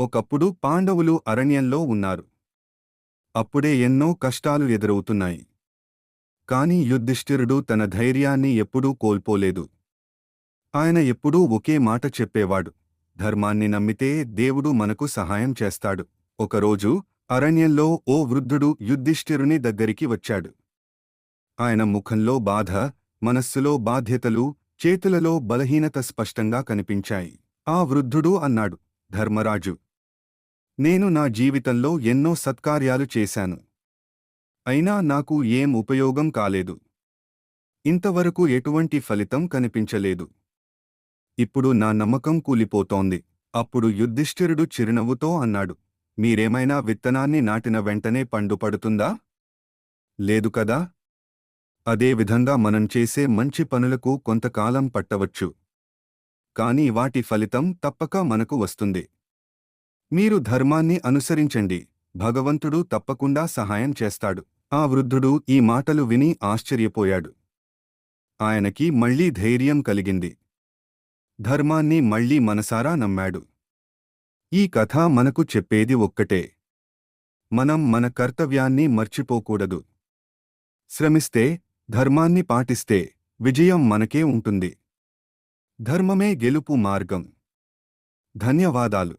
ఒకప్పుడు పాండవులు అరణ్యంలో ఉన్నారు. అప్పుడే ఎన్నో కష్టాలు ఎదురవుతున్నాయి. కాని యుద్ధిష్ఠిరుడు తన ధైర్యాన్ని ఎప్పుడూ కోల్పోలేదు. ఆయన ఎప్పుడూ ఒకే మాట చెప్పేవాడు. ధర్మాన్ని నమ్మితే దేవుడు మనకు సహాయం చేస్తాడు. ఒకరోజు అరణ్యంలో ఓ వృద్ధుడు యుద్ధిష్ఠిరుని దగ్గరికి వచ్చాడు. ఆయన ముఖంలో బాధ మనస్సులో బాధ్యతలు చేతులలో బలహీనత స్పష్టంగా కనిపించాయి. ఆ వృద్ధుడు అన్నాడు ధర్మరాజు నేను నా జీవితంలో ఎన్నో సత్కార్యాలు చేశాను. అయినా నాకు ఏం ఉపయోగం కాలేదు. ఇంతవరకు ఎటువంటి ఫలితం కనిపించలేదు. ఇప్పుడు నా నమ్మకం కూలిపోతోంది. అప్పుడు యుద్ధిష్ఠిరుడు చిరునవ్వుతో అన్నాడు మీరేమైనా విత్తనాన్ని నాటిన వెంటనే పండు పడుతుందా? లేదు కదా. అదే విధంగా మనం చేసే మంచి పనులకు కొంతకాలం పట్టవచ్చు. కాని వాటి ఫలితం తప్పక మనకు వస్తుంది. మీరు ధర్మాన్ని అనుసరించండి. భగవంతుడు తప్పకుండా సహాయం చేస్తాడు. ఆ వృద్ధుడు ఈ మాటలు విని ఆశ్చర్యపోయాడు. ఆయనకి మళ్ళీ ధైర్యం కలిగింది. ధర్మాన్ని మళ్ళీ మనసారా నమ్మాడు. ఈ కథ మనకు చెప్పేది ఒక్కటే. మనం మన కర్తవ్యాన్ని మర్చిపోకూడదు. శ్రమిస్తే ధర్మాన్ని పాటిస్తే విజయం మనకే ఉంటుంది. ధర్మమే గెలుపు మార్గం. ధన్యవాదాలు.